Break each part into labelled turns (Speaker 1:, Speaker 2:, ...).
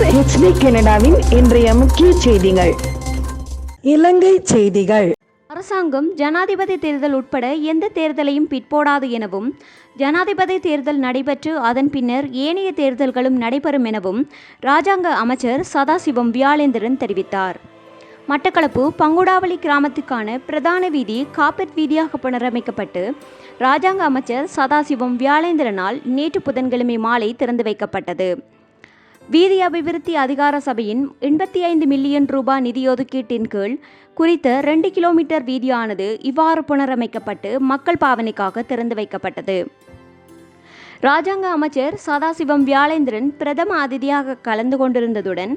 Speaker 1: அமைச்சர் ஹெச்டி கனடாவின் இன்றைய முக்கிய செய்திகள். இலங்கை செய்திகள்.
Speaker 2: அரசாங்கம் ஜனாதிபதி தேர்தல் உட்பட எந்த தேர்தலையும் பிற்போடாது எனவும் ஜனாதிபதி தேர்தல் நடைபெற்று அதன் பின்னர் ஏனைய தேர்தல்களும் நடைபெறும் எனவும் ராஜாங்க அமைச்சர் சதாசிவம் வியாழேந்திரன் தெரிவித்தார். மட்டக்களப்பு பங்குடாவளி கிராமத்துக்கான பிரதான வீதி காப்பெட் வீதியாக புனரமைக்கப்பட்டு ராஜாங்க அமைச்சர் சதாசிவம் வியாழேந்திரனால் நேற்று புதன்கிழமை மாலை திறந்து வைக்கப்பட்டது. வீதி அபிவிருத்தி அதிகார சபையின் எண்பத்தி ஐந்து மில்லியன் ரூபாய் நிதி ஒதுக்கீட்டின் கீழ் குறித்த ரெண்டு கிலோமீட்டர் வீதியானது இவ்வாறு புனரமைக்கப்பட்டு மக்கள் பாவனைக்காக திறந்து வைக்கப்பட்டது. ராஜாங்க அமைச்சர் சதாசிவம் வியாழேந்திரன் பிரதம அதிதியாக கலந்து கொண்டிருந்ததுடன்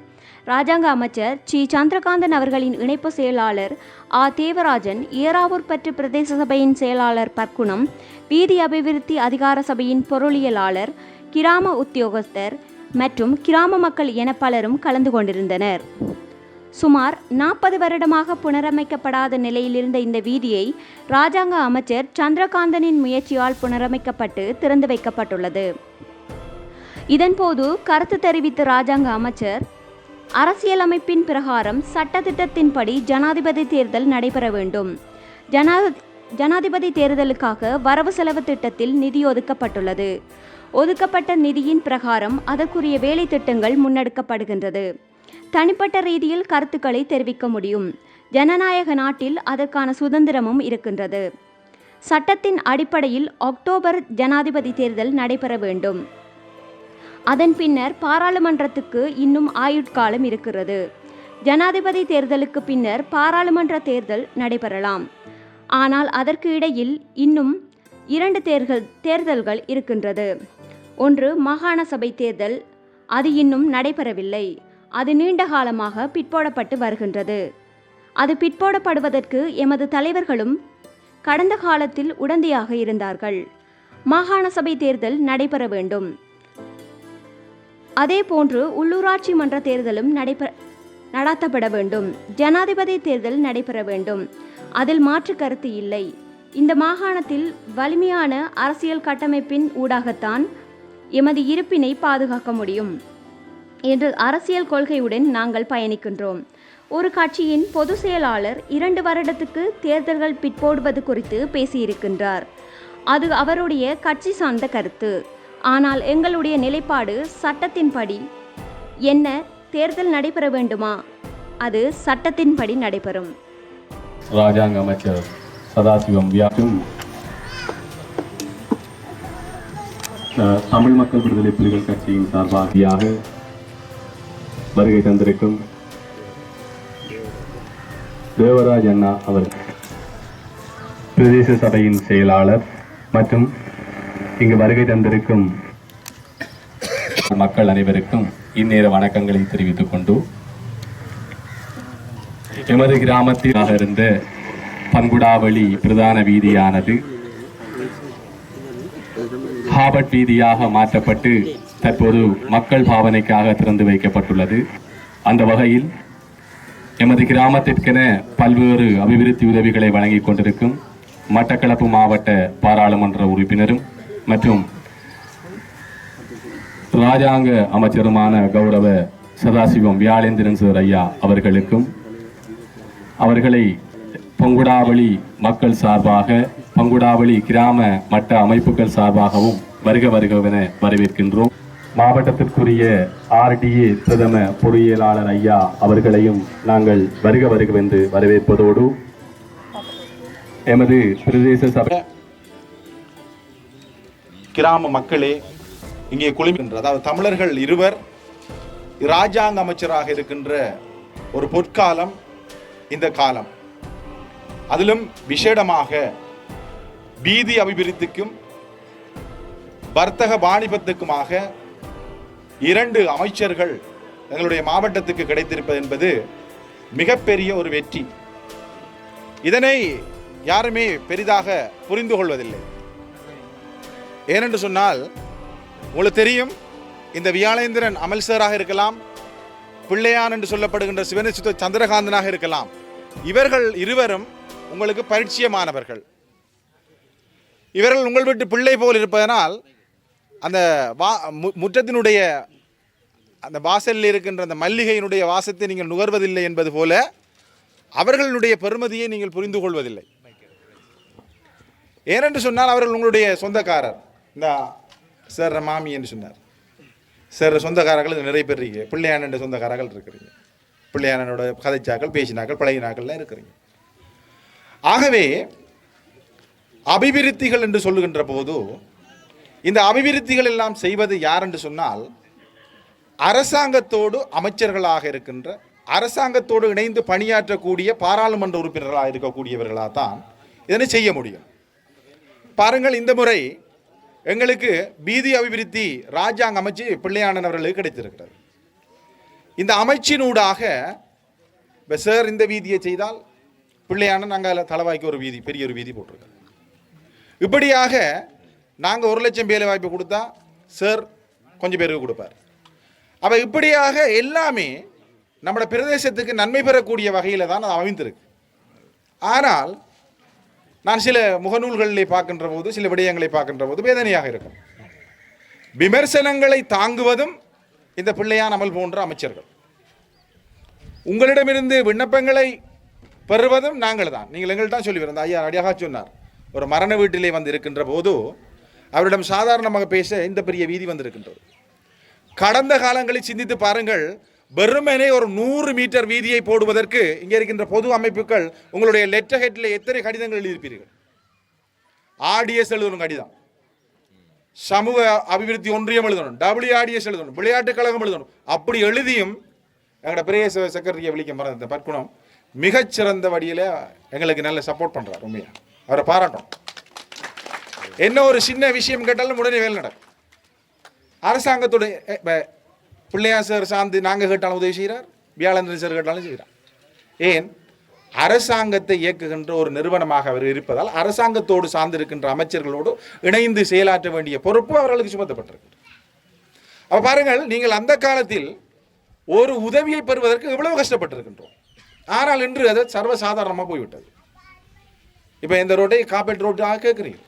Speaker 2: ராஜாங்க அமைச்சர் சி. சந்திரகாந்தன் அவர்களின் இணைப்பு செயலாளர் ஆ. தேவராஜன் ஏறாவூர் பற்று பிரதேச சபையின் செயலாளர் பர்க்குணம் வீதி அபிவிருத்தி அதிகார சபையின் பொருளியலாளர் கிராம உத்தியோகஸ்தர் மற்றும் கிராம மக்கள் என பலரும் கலந்து கொண்டிருந்தனர். சுமார் நாற்பது வருடமாக புனரமைக்கப்படாத நிலையில் இருந்த இந்த வீதியை ராஜாங்க அமைச்சர் சந்திரகாந்தனின் முயற்சியால் புனரமைக்கப்பட்டு திறந்து வைக்கப்பட்டுள்ளது. இதன்போது கருத்து தெரிவித்த ராஜாங்க அமைச்சர் அரசியலமைப்பின் பிரகாரம் சட்டத்திட்டத்தின்படி ஜனாதிபதி தேர்தல் நடைபெற வேண்டும். ஜனா ஜனாதிபதி தேர்தலுக்காக வரவு செலவு திட்டத்தில் நிதி ஒதுக்கப்பட்டுள்ளது. ஒதுக்கப்பட்ட நிதியின் பிரகாரம் அதற்குரிய வேலை திட்டங்கள் முன்னெடுக்கப்படுகின்றது. தனிப்பட்ட ரீதியில் கருத்துக்களை தெரிவிக்க முடியும். ஜனநாயக நாட்டில் அதற்கான சுதந்திரமும் இருக்கின்றது. சட்டத்தின் அடிப்படையில் அக்டோபர் ஜனாதிபதி தேர்தல் நடைபெற வேண்டும். அதன் பின்னர் பாராளுமன்றத்துக்கு இன்னும் ஆயுட்காலம் இருக்கிறது. ஜனாதிபதி தேர்தலுக்கு பின்னர் பாராளுமன்ற தேர்தல் நடைபெறலாம். ஆனால் அதற்கு இடையில் இன்னும் இரண்டு தேர்தல் தேர்தல்கள் இருக்கின்றது. ஒன்று மாகாண சபை தேர்தல். அது இன்னும் நடைபெறவில்லை. அது நீண்ட காலமாக பிற்போடப்பட்டு வருகின்றது. அது பிற்போடப்படுவதற்கு எமது தலைவர்களும் கடந்த காலத்தில் உடந்தையாக இருந்தார்கள். மாகாண சபை தேர்தல் நடைபெற வேண்டும். அதேபோன்று உள்ளூராட்சி மன்ற தேர்தலும் நடைபெற நடாத்தப்பட வேண்டும். ஜனாதிபதி தேர்தல் நடைபெற வேண்டும். அதில் மாற்று கருத்து இல்லை. இந்த மாகாணத்தில் வலிமையான அரசியல் கட்டமைப்பின் ஊடாகத்தான் எமது இருப்பினை பாதுகாக்க முடியும். என்று அரசியல் கொள்கையுடன் நாங்கள் பயணிக்கின்றோம். ஒரு கட்சியின் பொது செயலாளர் இரண்டு வருடத்துக்கு தேர்தல்கள் பிற்போடுவது குறித்து பேசியிருக்கின்றார். அது அவருடைய கட்சி சார்ந்த கருத்து. ஆனால் எங்களுடைய நிலைப்பாடு சட்டத்தின்படி என்ன தேர்தல் நடைபெற வேண்டுமா? அது சட்டத்தின்படி நடைபெறும்.
Speaker 3: ராஜாங்க அமைச்சர் சதாசிவம் தமிழ் மக்கள் விடுதலை புலிகள் கட்சியின் சார்பாக வருகை தந்திருக்கும் தேவராஜ் அண்ணா அவர் பிரதேச சபையின் செயலாளர் மற்றும் இங்கு வருகை தந்திருக்கும் மக்கள் அனைவருக்கும் இந்நேர வணக்கங்களை தெரிவித்துக் கொண்டு எமது கிராமத்திலாக இருந்த பங்குடாவளி பிரதான வீதியானது ஹாபட் வீதியாக மாற்றப்பட்டு தற்போது மக்கள் பாவனைக்காக திறந்து வைக்கப்பட்டுள்ளது. அந்த வகையில் எமது கிராமத்திற்கென பல்வேறு அபிவிருத்தி உதவிகளை வழங்கிக் கொண்டிருக்கும் மட்டக்களப்பு மாவட்ட பாராளுமன்ற உறுப்பினரும் மற்றும் ராஜாங்க அமைச்சருமான கௌரவ சதாசிவம் வியாழேந்திரன் சார் ஐயா அவர்களுக்கும் அவர்களை பொங்குடாவளி மக்கள் சார்பாக பங்குடாவளி கிராம மட்ட அமைப்புகள் சார்பாகவும் வருக வருகவென வரவேற்கின்றோம். மாவட்டத்திற்குரிய ஆர்டிஏ பிரதம பொறியியலாளர் ஐயா அவர்களையும் நாங்கள் வருக வருகவென்று வரவேற்பதோடு எமது பிரதேச சபை
Speaker 4: கிராம மக்களே இங்கே குழுமின்ற அதாவது தமிழர்கள் இருவர் இராஜாங்க அமைச்சராக இருக்கின்ற ஒரு பொற்காலம் இந்த காலம். அதிலும் விசேடமாக வீதி அபிவிருத்திக்கும் வர்த்தக வாணிபத்துக்குமாக இரண்டு அமைச்சர்கள் எங்களுடைய மாவட்டத்துக்கு கிடைத்திருப்பது என்பது மிகப்பெரிய ஒரு வெற்றி. இதனை யாருமே பெரிதாக புரிந்து கொள்வதில்லை. ஏனென்று சொன்னால் உங்களுக்கு தெரியும் இந்த வியாழேந்திரன் அமல்சராக இருக்கலாம் பிள்ளையான் என்று சொல்லப்படுகின்ற சிவனசித்த சந்திரகாந்தனாக இருக்கலாம். இவர்கள் இருவரும் உங்களுக்கு பரிச்சயமானவர்கள். இவர்கள் உங்கள் வீட்டு பிள்ளை போல் இருப்பதனால் அந்த வா முற்றத்தினுடைய அந்த வாசலில் இருக்கின்ற அந்த மல்லிகையினுடைய வாசத்தை நீங்கள் நுகர்வதில்லை என்பது போல அவர்களுடைய பெருமதியை நீங்கள் புரிந்து கொள்வதில்லை. ஏனென்று சொன்னால் அவர்கள் உங்களுடைய சொந்தக்காரர். இந்த சார் மாமி என்று சொன்னார். சார் சொந்தக்காரர்கள் நிறைய பேர் இருக்கீங்க. பிள்ளையானண்ட சொந்தக்காரர்கள் இருக்கிறீங்க. பிள்ளையானனோட கதைச்சாக்கள் பேசினாக்கள் பழகினாக்கள்லாம் இருக்கிறீங்க. ஆகவே அபிவிருத்திகள் என்று சொல்லுகின்ற போது இந்த அபிவிருத்திகள் எல்லாம் செய்வது யார் என்று சொன்னால் அரசாங்கத்தோடு அமைச்சர்களாக இருக்கின்ற அரசாங்கத்தோடு இணைந்து பணியாற்றக்கூடிய பாராளுமன்ற உறுப்பினர்களாக இருக்கக்கூடியவர்களாக தான் இதனை செய்ய முடியும். பாருங்கள் இந்த முறை எங்களுக்கு பீதி அபிவிருத்தி ராஜாங்க அமைச்சு பிள்ளையானன் அவர்களுக்கு கிடைத்திருக்கிறது. இந்த அமைச்சினூடாக இப்போ சார் இந்த வீதியை செய்தால் பிள்ளையான நாங்கள் தலைவாய்க்கு ஒரு வீதி பெரிய ஒரு வீதி போட்டிருக்கோம் இப்படியாக நாங்கள் ஒரு லட்சம் வேலை வாய்ப்பு கொடுத்தா சார் கொஞ்சம் பேருக்கு கொடுப்பார். அப்போ இப்படியாக எல்லாமே நம்மளோட பிரதேசத்துக்கு நன்மை பெறக்கூடிய வகையில் தான் அது அமைந்திருக்கு. ஆனால் நான் சில முகநூல்களில் பார்க்கின்ற போது சில விடயங்களை பார்க்கின்ற போது வேதனையாக இருக்கும். விமர்சனங்களை தாங்குவதும் இந்த பிள்ளையான் அமல் போன்ற அமைச்சர்கள். உங்களிடமிருந்து விண்ணப்பங்களை பெறுவதும் நாங்கள் தான் நீங்கள் எங்கள்கிட்ட சொல்லி வரந்த ஐயா அடியாக சொன்னார். ஒரு மரண வீட்டிலே வந்து இருக்கின்ற போது அவரிடம் சாதாரணமாக பேச இந்த பெரிய வீதி வந்திருக்கின்றது. கடந்த காலங்களில் சிந்தித்து பாருங்கள் வெறுமனே ஒரு நூறு மீட்டர் வீதியை போடுவதற்கு இங்கே இருக்கின்ற பொது அமைப்புகள் உங்களுடைய லெட்டர் ஹெட்டில் எத்தனை கடிதங்கள் எழுதியிருப்பீர்கள்? ஆர்டிஎஸ் எழுதணும் கடிதம். சமூக அபிவிருத்தி ஒன்றியம் எழுதணும் டபிள்யூஆர்டிஎஸ் எழுதணும் விளையாட்டுக் கழகம் எழுதணும். அப்படி எழுதியும் எங்களோட பெரிய செக்ரட்டரியை விழிக்க மறந்த பற்குணம். மிகச்சிறந்த வழியில் எங்களுக்கு நல்ல சப்போர்ட் பண்ணுறார் உண்மையாக அவரை பாராட்டும் என்ன ஒரு சின்ன விஷயம் கேட்டாலும் உடனே வேலை நடக்கும். அரசாங்கத்துடைய இப்போ பிள்ளையா பிள்ளையார் சார் சார்ந்து நாங்கள் கேட்டாலும் உதவி செய்கிறார் வியாழந்திரன் சார் கேட்டாலும் செய்கிறார் ஏன்? அரசாங்கத்தை இயக்குகின்ற ஒரு நிறுவனமாக அவர் இருப்பதால் அரசாங்கத்தோடு சார்ந்திருக்கின்ற அமைச்சர்களோடு இணைந்து செயலாற்ற வேண்டிய பொறுப்பு அவர்களுக்கு சுமத்தப்பட்டிருக்கு அப்போ பாருங்கள் நீங்கள் அந்த காலத்தில் ஒரு உதவியை பெறுவதற்கு எவ்வளவு கஷ்டப்பட்டிருக்கின்றோம். ஆனால் இன்று அது சர்வசாதாரணமாக போய்விட்டது. இப்போ இந்த ரோட்டை காப்பேட் ரோட்டாக கேட்குறீங்க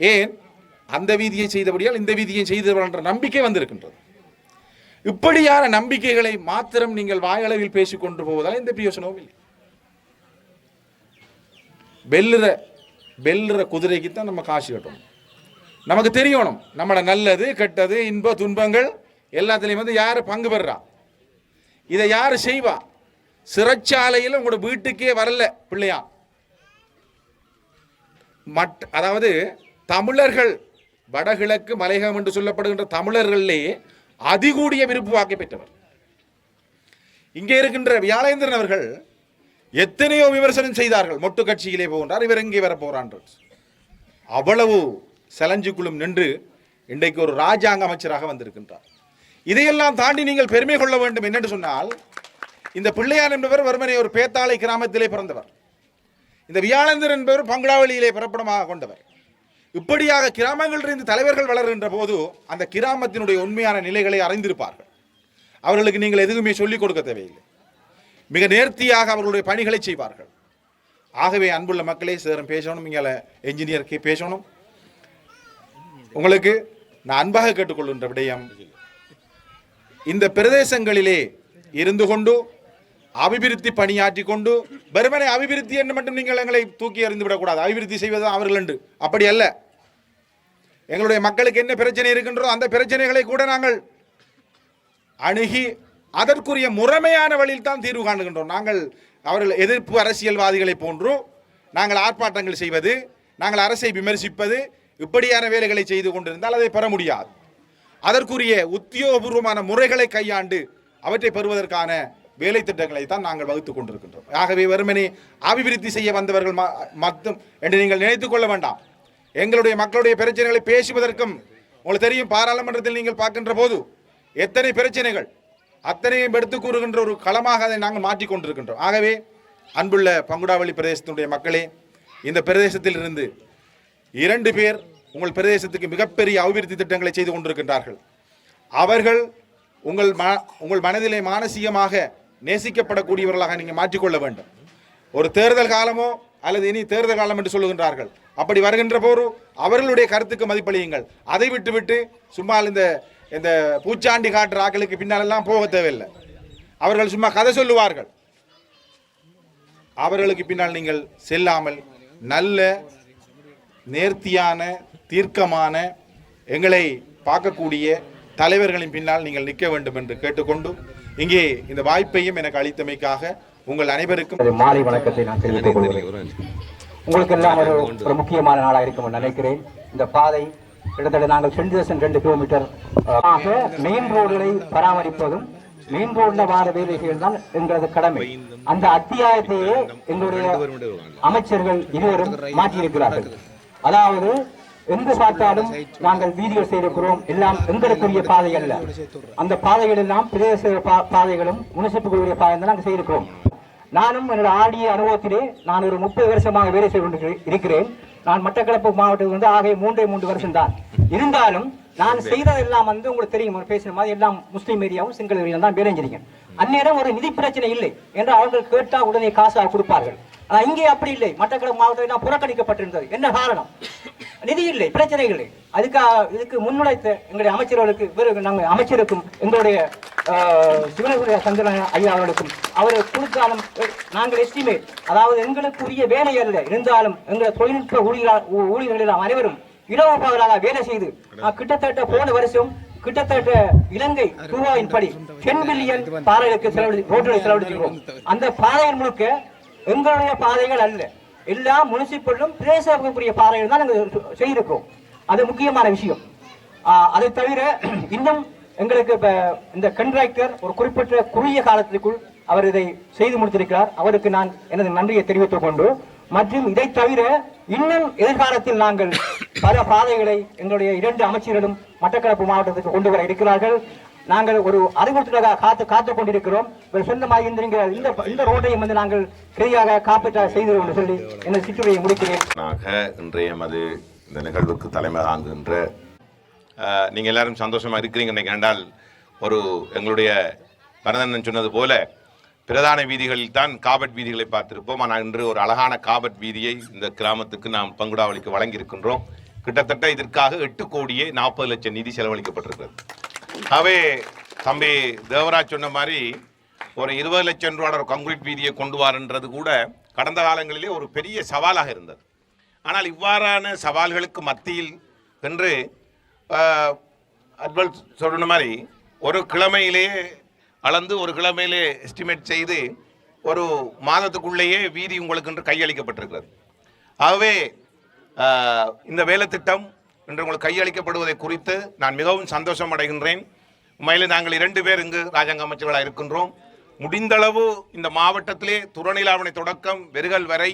Speaker 4: ஏன்? அந்த வீதியை செய்தபடியால் இந்த வீதியை செய்தவன்ற என்ற நம்பிக்கை வந்திருக்கின்றது. இப்படியான நம்பிக்கைகளை மாத்திரம் நீங்கள் வாயளவில் பேசிக்கொண்டு போவதால் எந்த பிரயோசனமும் இல்லை. வெல்லுற வெல்லுற குதிரைக்கு தான் நம்ம காசு கட்டணும். நமக்கு தெரியணும் நம்மளை நல்லது கெட்டது இன்ப துன்பங்கள் எல்லாத்துலேயும் வந்து யார் பங்கு பெறா இதை யார் செய்வா? சிறைச்சாலையில் உங்களோட வீட்டுக்கே வரல பிள்ளையா? மட் அதாவது தமிழர்கள் வடகிழக்கு மலையகம் என்று சொல்லப்படுகின்ற தமிழர்களிலே அதிகூடிய விருப்பு வாக்கை பெற்றவர். இங்கே இருக்கின்ற வியாழேந்திரன் அவர்கள் எத்தனையோ விமர்சனம் செய்தார்கள். மொட்டு கட்சியிலே போகின்றார் இவர் எங்கே வர போகிறான் அவ்வளவு செலஞ்சுக்குள்ளும் நின்று இன்றைக்கு ஒரு ராஜாங்க அமைச்சராக வந்திருக்கின்றார். இதையெல்லாம் தாண்டி நீங்கள் பெருமை கொள்ள வேண்டும் என்னென்று சொன்னால் இந்த பிள்ளையார் என்பவர் வறுமனை ஒரு பேத்தாளை கிராமத்திலே பிறந்தவர். இந்த வியாழந்தர் என்பவர் பங்களாவளியிலே பிறப்பிடமாக கொண்டவர். இப்படியாக கிராமங்களிலிருந்து தலைவர்கள் வளர்கின்ற போது அந்த கிராமத்தினுடைய உண்மையான நிலைகளை அறிந்திருப்பார்கள். அவர்களுக்கு நீங்கள் எதுவுமே சொல்லிக் கொடுக்க தேவையில்லை. மிக நேர்த்தியாக அவர்களுடைய பணிகளை செய்வார்கள். ஆகவே அன்புள்ள மக்களே சேரும் பேசணும் இங்கே என்ஜினியருக்கு பேசணும். உங்களுக்கு நான் அன்பாக கேட்டுக்கொள்கின்ற விடயம் இந்த பிரதேசங்களிலே இருந்து கொண்டு அபிவிருத்தி பணியாற்றி கொண்டு வெறுமனை அபிவிருத்தி என்று மட்டும் நீங்கள் எங்களை தூக்கி எறிந்து விடக்கூடாது. அபிவிருத்தி செய்வது அவர்கள் என்று. அப்படி அல்ல. எங்களுடைய மக்களுக்கு என்ன பிரச்சனை இருக்கின்றோ அந்த பிரச்சனைகளை கூட நாங்கள் அணுகி அதற்குரிய முறைமையான வழியில் தான் தீர்வு காணுகின்றோம். நாங்கள் அவர்கள் எதிர்ப்பு அரசியல்வாதிகளை போன்று நாங்கள் ஆர்ப்பாட்டங்கள் செய்வது நாங்கள் அரசை விமர்சிப்பது இப்படியான வேலைகளை செய்து கொண்டிருந்தால் அதை பெற முடியாது. அதற்குரிய உத்தியோகபூர்வமான முறைகளை கையாண்டு அவற்றை பெறுவதற்கான வேலை திட்டங்களை தான் நாங்கள் வகுத்துக் கொண்டிருக்கின்றோம். ஆகவே வெறுமனே அபிவிருத்தி செய்ய வந்தவர்கள் ம- மட்டும் என்று நீங்கள் நினைத்துக் கொள்ள வேண்டாம். எங்களுடைய மக்களுடைய பிரச்சனைகளை பேசுவதற்கும் உங்களுக்கு தெரியும் பாராளுமன்றத்தில் நீங்கள் பார்க்கின்ற போது எத்தனை பிரச்சனைகள் அத்தனையும் எடுத்து கூறுகின்ற ஒரு களமாக அதை நாங்கள் மாற்றிக்கொண்டிருக்கின்றோம் ஆகவே அன்புள்ள பங்குடாவளி பிரதேசத்தினுடைய மக்களே இந்த பிரதேசத்தில் இருந்து இரண்டு பேர் உங்கள் பிரதேசத்துக்கு மிகப்பெரிய அபிவிருத்தி திட்டங்களை செய்து கொண்டிருக்கின்றார்கள். அவர்கள் உங்கள் ம உங்கள் மனதிலே மானசீகமாக நேசிக்கப்படக்கூடியவர்களாக நீங்கள் மாற்றிக்கொள்ள வேண்டும். ஒரு தேர்தல் காலமோ அல்லது இனி தேர்தல் காலம் என்று சொல்லுகின்றார்கள். அப்படி வருகின்ற போது அவர்களுடைய கருத்துக்கு மதிப்பளியுங்கள். அதை விட்டுவிட்டு சும்மா இந்த இந்த பூச்சாண்டி காட்டுற ஆக்களுக்கு பின்னாலெல்லாம் போக தேவையில்லை. அவர்கள் சும்மா கதை சொல்லுவார்கள். அவர்களுக்கு பின்னால் நீங்கள் செல்லாமல் நல்ல நேர்த்தியான தீர்க்கமான எங்களை பார்க்கக்கூடிய தலைவர்களின் பின்னால் நீங்கள் நிற்க வேண்டும் என்று கேட்டுக்கொண்டு இங்கே இந்த வாய்ப்பையும் எனக்கு அளித்தமைக்காக உங்கள் அனைவருக்கும்
Speaker 5: ஒரு மாலை வணக்கத்தை நான் தெரிவித்துக் கொள்கிறேன். உங்களுக்கு எல்லாம் ஒரு ஒரு முக்கியமான நாளாக இருக்கும் என்று நினைக்கிறேன். இந்த பாதை கிட்டத்தட்ட நாங்கள் சென்று தசம் ரெண்டு கிலோமீட்டர் ஆக மெயின் ரோடுகளை பராமரிப்பதும் மெயின் ரோட்ல வார வேலைகள் தான் எங்களது கடமை. அந்த அத்தியாயத்தையே எங்களுடைய அமைச்சர்கள் இருவரும் மாற்றியிருக்கிறார்கள். அதாவது எங்கு பார்த்தாலும் நாங்கள் வீதிகள் செய்திருக்கிறோம். எல்லாம் எங்களுக்குரிய பாதை அல்ல. அந்த பாதைகள் எல்லாம் பிரதேச பாதைகளும் முனிசிப்புகளுடைய பாதை நாங்கள் செய்திருக்கிறோம். நானும் என்னோட ஆடிய அனுபவத்திலே நான் ஒரு முப்பது வருஷமாக வேலை செய்து கொண்டு இருக்கிறேன். நான் மட்டக்களப்பு மாவட்டத்தில் வந்து ஆகிய மூன்றே மூன்று வருஷம் தான் இருந்தாலும் நான் செய்ததெல்லாம் வந்து உங்களுக்கு தெரியும். பேசுன மாதிரி எல்லாம் முஸ்லீம் ஏரியாவும் சிங்கள ஏரியாவும் தான் வேலை செஞ்சீங்க அந்நேரம் ஒரு நிதி பிரச்சனை இல்லை என்று அவர்கள் கேட்டா உடனே காசாக கொடுப்பார்கள். இங்கே அப்படி இல்லை. மட்டக்களப்பு மாவட்டத்தில் எல்லாம் புறக்கணிக்கப்பட்டிருந்தது. என்ன காரணம்? நிதி இல்லை பிரச்சனை இல்லை. அதுக்காக இதுக்கு முன்னுழைத்த எங்களுடைய அமைச்சர்களுக்கு வேறு நாங்கள் அமைச்சருக்கும் எங்களுடைய சிவனகுரிய சந்திரன் ஐயா அவர்களுக்கும் அவர் கொடுத்தாலும் நாங்கள் எஸ்டிமேட். அதாவது எங்களுக்குரிய வேலை அல்ல. இருந்தாலும் எங்கள் தொழில்நுட்ப ஊழியர் ஊழியர்கள் அனைவரும் இரவு பகலாக வேலை செய்து கிட்டத்தட்ட போன வருஷம் கிட்டத்தட்ட இலங்கை ரூபாயின் படி டென் பில்லியன் பாதைகளுக்கு செலவழி ரோடுகளை செலவழிச்சிருக்கிறோம். அந்த பாதைகள் முழுக்க எங்களுடைய பாதைகள் அல்ல. எல்லா முனிசிபலும் பிரதேசத்துக்குரிய பாதைகள் தான் நாங்கள் செய்திருக்கிறோம். அது முக்கியமான விஷயம். அதை தவிர இன்னும் எங்களுக்கு இப்போ இந்த கண்ட்ராக்டர் ஒரு குறிப்பிட்ட குறுகிய காலத்திற்குள் அவர் இதை செய்து முடித்திருக்கிறார். அவருக்கு நான் எனது நன்றியை தெரிவித்துக் கொண்டு மற்றும் இதை தவிர இன்னும் எதிர்காலத்தில் நாங்கள் பல பாதைகளை எங்களுடைய இரண்டு அமைச்சர்களும் மட்டக்களப்பு மாவட்டத்துக்கு கொண்டு வர இருக்கிறார்கள். நாங்கள் ஒரு அறிவுறுத்தலாக காத்து காத்துக் கொண்டிருக்கிறோம். சொந்தமாக இந்த நீங்க இந்த இந்த ரோட்டையும் வந்து நாங்கள் ஃப்ரீயாக காப்பீட்டா செய்து என்று சொல்லி எனது சிற்றுரையை முடிக்கிறேன்.
Speaker 6: இன்றைய மது இந்த நிகழ்வுக்கு தலைமை தாங்குகின்ற நீங்கள் நீங்க எல்லாரும் சந்தோஷமா இருக்கிறீங்க நினைக்கிறேன் என்றால் ஒரு எங்களுடைய பரதண்ணன் சொன்னது போல பிரதான வீதிகளில் தான் காபட் வீதிகளை பார்த்திருப்போம். ஆனால் இன்று ஒரு அழகான காபட் வீதியை இந்த கிராமத்துக்கு நாம் பங்குடாவளிக்கு வழங்கியிருக்கின்றோம். கிட்டத்தட்ட இதற்காக எட்டு கோடியே நாற்பது லட்சம் நிதி செலவழிக்கப்பட்டிருக்கிறது. அவே தம்பி தேவராஜ் சொன்ன மாதிரி ஒரு இருபது லட்சம் ரூபாய் ஒரு கான்கிரீட் வீதியை கொண்டு வரன்றது கூட கடந்த காலங்களிலே ஒரு பெரிய சவாலாக இருந்தது. ஆனால் இவ்வாறான சவால்களுக்கு மத்தியில் என்று அட்வல் சொல்ற மாதிரி ஒரு கிழமையிலேயே அளந்து ஒரு கிழமையிலே எஸ்டிமேட் செய்து ஒரு மாதத்துக்குள்ளேயே வீதி உங்களுக்கு என்று கையளிக்கப்பட்டிருக்கிறது. ஆகவே இந்த வேலைத்திட்டம் இன்று உங்களுக்கு கையளிக்கப்படுவதை குறித்து நான் மிகவும் சந்தோஷம் அடைகின்றேன். உண்மையில் நாங்கள் இரண்டு பேர் இங்கு ராஜாங்க அமைச்சர்களாக இருக்கின்றோம். முடிந்தளவு இந்த மாவட்டத்திலே துறநிலாவணை தொடக்கம் வெறுகல் வரை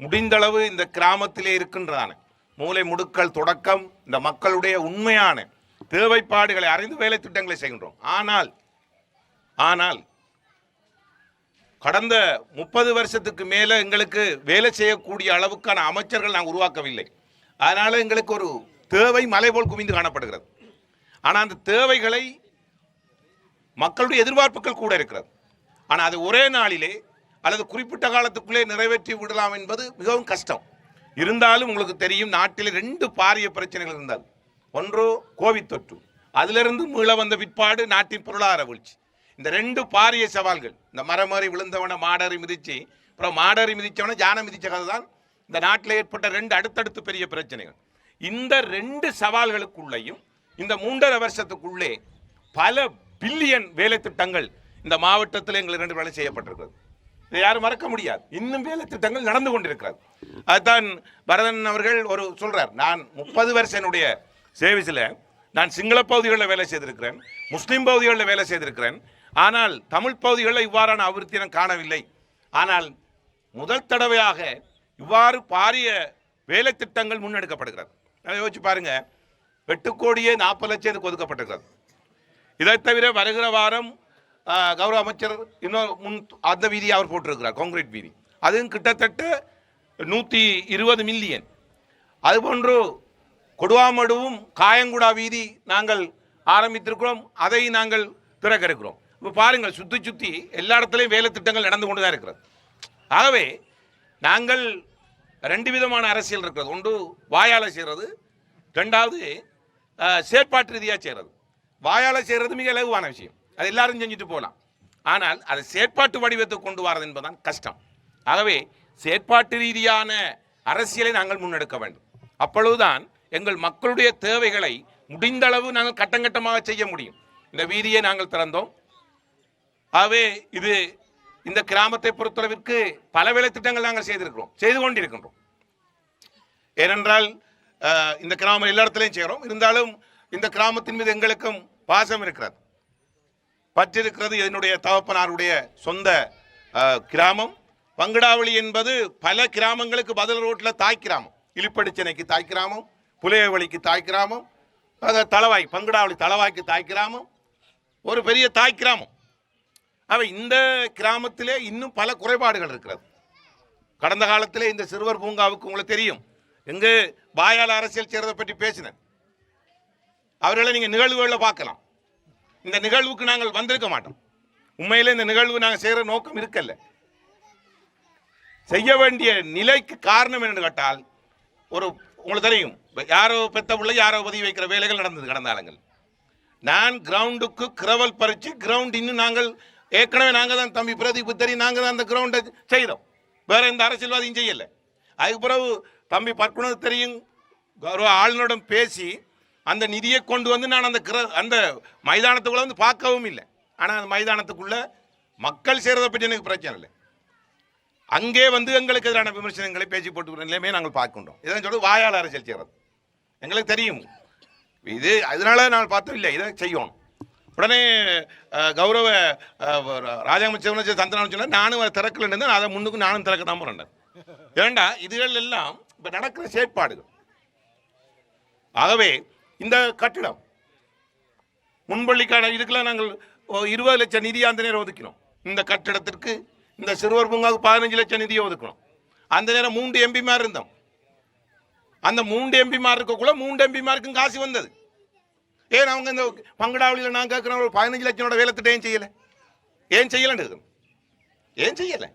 Speaker 6: முடிந்தளவு இந்த கிராமத்திலே இருக்கின்றதான மூலை முடுக்கல் தொடக்கம் இந்த மக்களுடைய உண்மையான தேவைப்பாடுகளை அறிந்து வேலை திட்டங்களை செய்கின்றோம். ஆனால் ஆனால் கடந்த முப்பது வருஷத்துக்கு மேலே எங்களுக்கு வேலை செய்யக்கூடிய அளவுக்கான அமைச்சர்கள் நாங்கள் உருவாக்கவில்லை. அதனால் எங்களுக்கு ஒரு தேவை மலை போல் குவிந்து காணப்படுகிறது. ஆனால் அந்த தேவைகளை மக்களுடைய எதிர்பார்ப்புகள் கூட இருக்கிறது. ஆனால் அது ஒரே நாளிலே அல்லது குறிப்பிட்ட காலத்துக்குள்ளே நிறைவேற்றி விடலாம் என்பது மிகவும் கஷ்டம். இருந்தாலும் உங்களுக்கு தெரியும் நாட்டில் ரெண்டு பாரிய பிரச்சனைகள் இருந்தால் ஒன்று கோவிட் தொற்று. அதிலிருந்து மீள வந்த பிற்பாடு நாட்டின் பொருளாதார வீழ்ச்சி. இந்த ரெண்டு பாரிய சவால்கள் இந்த மரமேறி விழுந்தவனை மாடறி மிதிச்சு அப்புறம் மாடறி மிதித்தவனை ஜான மிதித்த கதை தான் இந்த நாட்டில் ஏற்பட்ட ரெண்டு அடுத்தடுத்து பெரிய பிரச்சனைகள். இந்த ரெண்டு சவால்களுக்குள்ளேயும் இந்த மூன்றரை வருஷத்துக்குள்ளே பல பில்லியன் வேலை திட்டங்கள் இந்த மாவட்டத்தில் எங்களுக்கு ரெண்டு வேலை செய்யப்பட்டிருக்கிறது. இதை யாரும் மறக்க முடியாது. இன்னும் வேலை திட்டங்கள் நடந்து கொண்டிருக்கிறது. அதுதான் பரதன் அவர்கள் ஒரு சொல்றார் நான் முப்பது வருஷம் என்னுடைய சேவிஸில் நான் சிங்கள பகுதிகளில் வேலை செய்திருக்கிறேன் முஸ்லீம் பகுதிகளில் வேலை செய்திருக்கிறேன். ஆனால் தமிழ் பகுதிகளில் இவ்வாறான அபிவிருத்தி நான் காணவில்லை. ஆனால் முதல் தடவையாக இவ்வாறு பாரிய வேலை திட்டங்கள் முன்னெடுக்கப்படுகிறது. அதை யோசிச்சு பாருங்க. எட்டு கோடியே நாற்பது லட்சம் இதுக்கு ஒதுக்கப்பட்டிருக்கிறது. இதை தவிர வருகிற வாரம் கௌரவ அமைச்சர் இன்னொரு முன் அந்த வீதியை அவர் போட்டிருக்கிறார் கான்கிரீட் வீதி. அதுவும் கிட்டத்தட்ட நூற்றி இருபது மில்லியன் அதுபோன்று கொடுவாமடுவும் காயங்குடா வீதி நாங்கள் ஆரம்பித்திருக்கிறோம் அதை நாங்கள் திறக்க இருக்கிறோம் இப்போ பாருங்கள் சுற்றி சுற்றி எல்லா இடத்துலையும் வேலை திட்டங்கள் நடந்து கொண்டு தான் இருக்கிறது. ஆகவே நாங்கள் ரெண்டு விதமான அரசியல் இருக்கிறது. ஒன்று வாயால் செய்கிறது ரெண்டாவது செயற்பாட்டு ரீதியாக செய்கிறது வாயால செய்கிறது மிக இலகுவான விஷயம். அது எல்லாரும் செஞ்சுட்டு போகலாம் ஆனால் அதை செயற்பாட்டு வடிவத்தை கொண்டு வரது என்பதுதான் கஷ்டம். ஆகவே செயற்பாட்டு ரீதியான அரசியலை நாங்கள் முன்னெடுக்க வேண்டும். அப்பொழுதுதான் எங்கள் மக்களுடைய தேவைகளை முடிந்த அளவு நாங்கள் கட்டங்கட்டமாக செய்ய முடியும். இந்த வீதியை நாங்கள் திறந்தோம். ஆகவே இது இந்த கிராமத்தை பொறுத்தளவிற்கு பல வேலை திட்டங்கள் நாங்கள் செய்திருக்கிறோம் செய்து கொண்டிருக்கின்றோம். ஏனென்றால் இந்த கிராமம் எல்லா இடத்துலையும் செய்கிறோம். இருந்தாலும் இந்த கிராமத்தின் மீது எங்களுக்கும் பாசம் இருக்கிறது. பற்றிருக்கிறது என்னுடைய தகப்பனாருடைய சொந்த கிராமம். பங்குடாவளி என்பது பல கிராமங்களுக்கு பதில் ரோட்டில் தாய் கிராமம். இழிப்படிச்சனைக்கு தாய் கிராமம் புலையவழிக்கு தாய் கிராமம் அது தளவாய் பங்கடாவளி தளவாய்க்கு தாய் கிராமம். ஒரு பெரிய தாய் கிராமம். அவை இந்த கிராமத்திலே இன்னும் பல குறைபாடுகள் இருக்கிறது. கடந்த காலத்தில் இந்த சிறுவர் பூங்காவுக்கு உங்களுக்கு தெரியும். எங்கு வாயால் அரசியல் செய்கிறத பற்றி பேசினேன். அவர்களை நீங்கள் நிகழ்வுகளில் பார்க்கலாம். இந்த நிகழ்வுக்கு நாங்கள் வந்திருக்க மாட்டோம். உண்மையிலே இந்த நிகழ்வு நாங்கள் செய்கிற நோக்கம் இருக்கல்ல. செய்ய வேண்டிய நிலைக்கு காரணம் என்னென்னு கேட்டால் ஒரு உங்களுக்கு தெரியும் யாரோ பெத்த பிள்ளை யாரோ உதவி வைக்கிற வேலைகள் நடந்தது கடந்த காலங்கள். நான் கிரவுண்டுக்கு கிரவல் பறித்து கிரவுண்ட் இன்னும் நாங்கள் ஏற்கனவே நாங்கள் தான் தம்பி பிரதீப் தெரியும் நாங்கள் தான் அந்த கிரவுண்டை செய்தோம். வேற எந்த அரசியல்வாதியும் செய்யலை. அதுக்கு பிறகு தம்பி பற்குணம் தெரியும் கௌரவ ஆளுநரிடம் பேசி அந்த நிதியை கொண்டு வந்து நான் அந்த கிர அந்த மைதானத்துக்குள்ளே வந்து பார்க்கவும் இல்லை. ஆனால் அந்த மைதானத்துக்குள்ளே மக்கள் செய்கிறத பற்றி எனக்கு பிரச்சனை இல்லை. அங்கே வந்து எங்களுக்கு எதிரான விமர்சனங்களை பேசி போட்டு நிலைமையை நாங்கள் பார்க்கின்றோம். இதான் சொல்லி வாயால் அரசியல் செய்கிறது எங்களுக்கு தெரியும். இது அதனால நான் பார்த்தோம் இல்லை. இதை செய்யணும். உடனே கௌரவ அஹ், ராஜாமச்சர் தந்தனான்னு சொன்னால் நானும் அதை திறக்கல அதை முன்னுக்கு நானும் திறக்க தான் போறேன் ஏண்டா இதுகள் எல்லாம் இப்போ நடக்கிற செயற்பாடுகள். ஆகவே இந்த கட்டிடம் முன்பள்ளிக்கான இதுக்கெல்லாம் நாங்கள் இருபது லட்சம் நிதி அந்த நேரம் ஒதுக்கினோம். இந்த கட்டிடத்திற்கு இந்த சிறுவர் பூங்காவுக்கு பதினஞ்சு லட்சம் நிதியை ஒதுக்கணும் அந்த நேரம் மூன்று எம்பி மாதிரி இருந்தோம். அந்த மூன்று எம்பிமார் இருக்கக்குள்ள மூன்று எம்பி எம்பிமாருக்கும் காசு வந்தது. ஏன் அவங்க இந்த பங்கடாவளியில் நான் கேட்குறோம் ஒரு பதினஞ்சு லட்சனோட வேலை திட்டம் ஏன் செய்யலை? ஏன் செய்யலைன்னு ஏன் செய்யலை?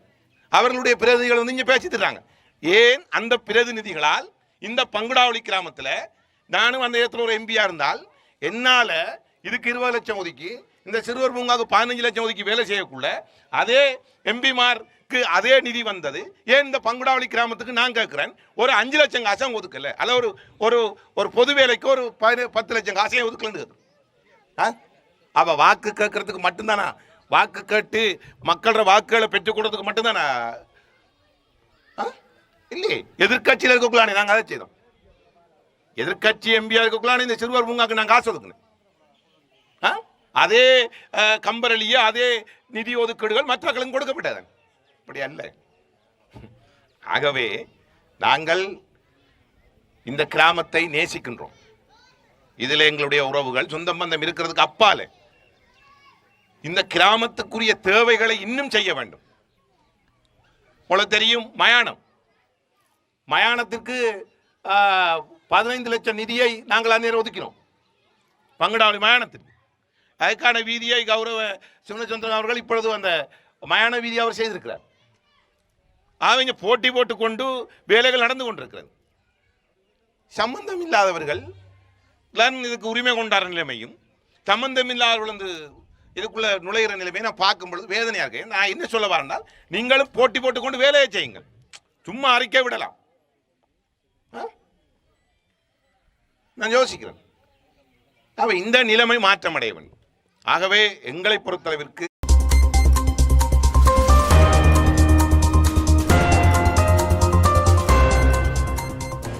Speaker 6: அவர்களுடைய பிரதிநிதிகள் வந்து இங்கே பேசி தர்றாங்க ஏன் அந்த பிரதிநிதிகளால் இந்த பங்குடாவளி கிராமத்தில் நானும் அந்த இடத்துல ஒரு எம்பியாக இருந்தால் என்னால் இதுக்கு இருபது லட்சம் ஒதுக்கி இந்த சிறுவர் பூங்காவுக்கு பதினஞ்சு லட்சம் ஒதுக்கி வேலை செய்யக்குள்ள அதே எம்பிமார் எம்பிமாருக்கு அதே நிதி வந்தது. ஏன் இந்த பங்குடாவளி கிராமத்துக்கு நான் கேட்குறேன் ஒரு அஞ்சு லட்சம் காசம் ஒதுக்கல. அல்ல ஒரு ஒரு ஒரு பொது வேலைக்கு ஒரு பதி பத்து லட்சம் காசையும் ஒதுக்கலன்னு ஆ? அப்போ வாக்கு கேட்கறதுக்கு மட்டும்தானா? வாக்கு கேட்டு மக்களோட வாக்குகளை பெற்றுக் கொடுறதுக்கு மட்டும்தானா? ஆ? இல்லையே. எதிர்கட்சியில் இருக்கக்குள்ளானே நாங்கள் அதை செய்தோம். எதிர்கட்சி எம்பியாக இருக்கக்குள்ளானே இந்த சிறுவர் பூங்காக்கு நாங்கள் காசு ஒதுக்கணும் ஆ? அதே அஹ், கம்பரளியே அதே நிதி ஒதுக்கீடுகள் மற்றவர்களும் கொடுக்கப்பட்டது. அப்படி அல்ல. ஆகவே நாங்கள் இந்த கிராமத்தை நேசிக்கின்றோம். இதில் எங்களுடைய உறவுகள் சொந்த பந்தம் இருக்கிறதுக்கு அப்பால. இந்த கிராமத்துக்குரிய தேவைகளை இன்னும் செய்ய வேண்டும். போல தெரியும் மயானம். மயானத்திற்கு பதினைந்து லட்சம் நிதியை நாங்கள் அந்நேரம் ஒதுக்கினோம். பங்குடாவளி மயானத்திற்கு. அதுக்கான வீதியை கௌரவ சிவனச்சந்திரன் அவர்கள் இப்பொழுது அந்த மயான வீதி அவர் செய்திருக்கிறார். அவங்க போட்டி போட்டு கொண்டு வேலைகள் நடந்து கொண்டிருக்கிறது. சம்பந்தம் இல்லாதவர்கள் இதுக்கு உரிமை கொண்டாடுற நிலைமையும் சம்பந்தம் இல்லாதவர்கள் வந்து இதுக்குள்ள நுழையிற நிலைமையை நான் பார்க்கும் பொழுது வேதனையாக இருக்கு. நான் என்ன சொல்ல வரேன்னால் நீங்களும் போட்டி போட்டு கொண்டு வேலையை செய்யுங்கள். சும்மா அறிக்கை விடலாம். ஆ? நான் யோசிக்கிறேன். அப்ப இந்த நிலைமை மாற்றமடைய வேண்டும். ஆகவே எங்களை பொறுத்தளவிற்கு